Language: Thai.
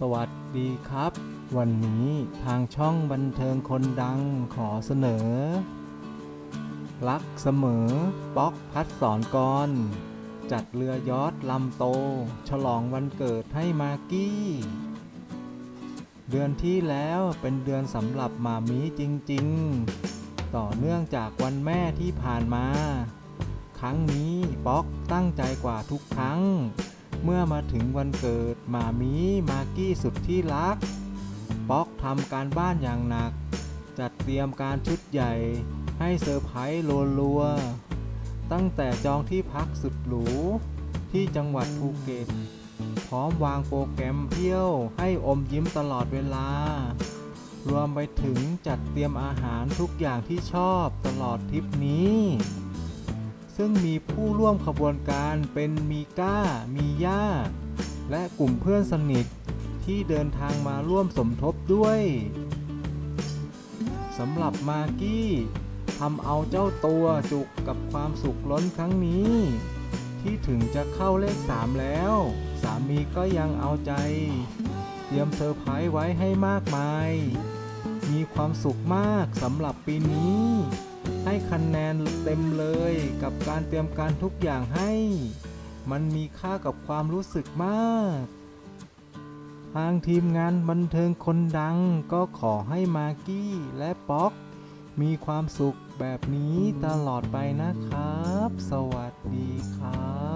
สวัสดีครับ วันนี้ทางช่องบันเทิงคนดังขอเสนอ รักเสมอป๊อกพัดสอนกร จัดเรือยอทลำโต ฉลองวันเกิดให้มากกี้ เดือนที่แล้วเป็นเดือนสำหรับมามีจริง ๆ ต่อเนื่องจากวันแม่ที่ผ่านมา ครั้งนี้ป๊อกตั้งใจกว่าทุกครั้ง เมื่อมาถึงวันเกิดมามีมากี้สุดที่รัก ป๊อกทำการบ้านอย่างหนัก จัดเตรียมการชุดใหญ่ให้เซอร์ไพรส์รัวๆตั้งแต่จองที่พักสุดหรู ที่จังหวัดภูเก็ต พร้อมวางโปรแกรมเที่ยวให้อมยิ้มตลอดเวลา รวมไปถึงจัดเตรียมอาหารทุกอย่างที่ชอบตลอดทริปนี้ ซึ่งมีผู้ร่วมขบวนการเป็นมีก้า มีย่า และกลุ่มเพื่อนสนิทที่เดินทางมาร่วมสมทบด้วยสำหรับมากกี้ทำเอาเจ้าตัวจุกกับความสุขล้นครั้งนี้ ที่ถึงจะเข้าเลขสามแล้ว สามีก็ยังเอาใจ เตรียมเซอร์ไพรส์ไว้ให้มากมาย มีความสุขมากสำหรับปีนี้ ให้คะแนนเต็มเลยกับการเตรียมการทุกอย่างให้ มันมีค่ากับความรู้สึกมาก ทางทีมงานบันเทิงคนดังก็ขอให้มากกี้และป๊อก มีความสุขแบบนี้ตลอดไปนะครับ สวัสดีครับ